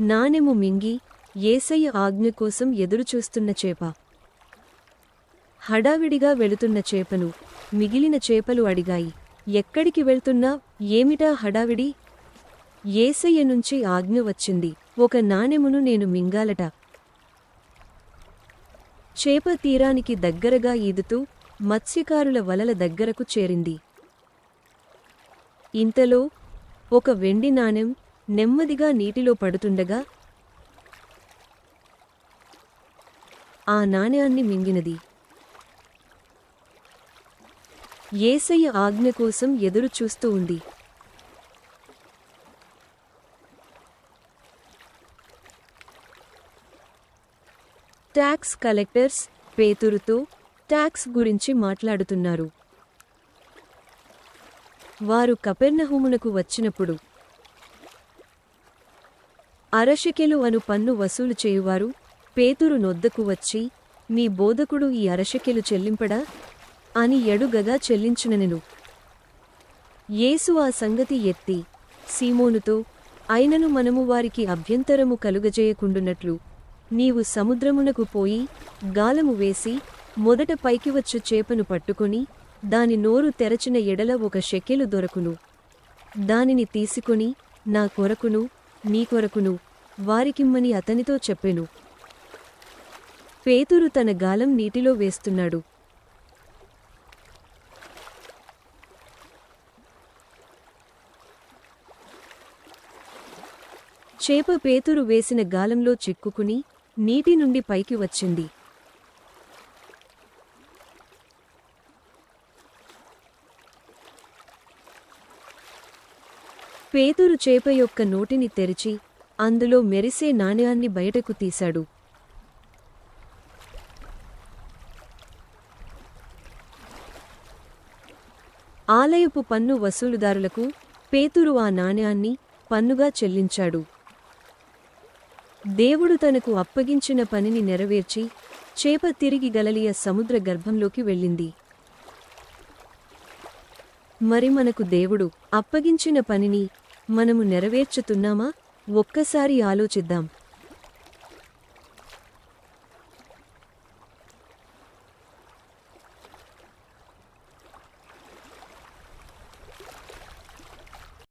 నాణెము మింగి ఏసయ్య ఆజ్ఞ కోసం ఎదురుచూస్తున్న చేప. హడావిడిగా వెళుతున్న చేపను మిగిలిన చేపలు అడిగాయి. ఎక్కడికి వెళ్తున్నా ఏమిటా హడావిడి? ఏసయ్య నుంచి ఆజ్ఞ వచ్చింది. ఒక నాణెమును నేను మింగాలట. చేప తీరానికి దగ్గరగా ఈదుతూ మత్స్యకారుల వలల దగ్గరకు చేరింది. ఇంతలో ఒక వెండి నాణెం నెమ్మదిగా నీటిలో పడుతుండగా ఆ నాణ్యాన్ని మింగినది. ఏసయ్య ఆజ్ఞ కోసం ఎదురు చూస్తూ ఉంది. ట్యాక్స్ కలెక్టర్స్ పేతురుతో ట్యాక్స్ గురించి మాట్లాడుతున్నారు. వారు కపెర్నహూమునకు వచ్చినప్పుడు అరశకెలు అను పన్ను వసూలు చేయువారు పేతురు నొద్దకు వచ్చి మీ బోధకుడు ఈ అరశకెలు చెల్లింపడా అని ఎడుగగా చెల్లించునెను. యేసు ఆ సంగతి ఎత్తి సీమోనుతో అయినను మనము వారికి అభ్యంతరము కలుగజేయకుండునట్లు నీవు సముద్రమునకు పోయి గాలము వేసి మొదట పైకి వచ్చు చేపను పట్టుకొని దాని నోరు తెరచిన ఎడల ఒక షెకెలు దొరకును. దానిని తీసుకుని నా కొరకును నీ కొరకును వారికిమ్మని అతనితో చెప్పెను. పేతురు తన గాలం నీటిలో వేస్తున్నాడు. చేప పేతురు వేసిన గాలంలో చిక్కుకుని నీటి నుండి పైకి వచ్చింది. పేతురు చేప యొక్క నోటిని తెరిచి అందులో మెరిసే నాణ్యాన్ని బయటకు తీశాడు. ఆలయపు పన్ను వసూలుదారులకు పేతురు ఆ నాణ్యాన్ని పన్నుగా చెల్లించాడు. దేవుడు తనకు అప్పగించిన పనిని నెరవేర్చి చేప తిరిగి గలలియ సముద్ర గర్భంలోకి వెళ్ళింది. మరి మనకు దేవుడు అప్పగించిన పనిని మనము నెరవేర్చుతున్నామా? ఒక్కసారి ఆలోచిద్దాం.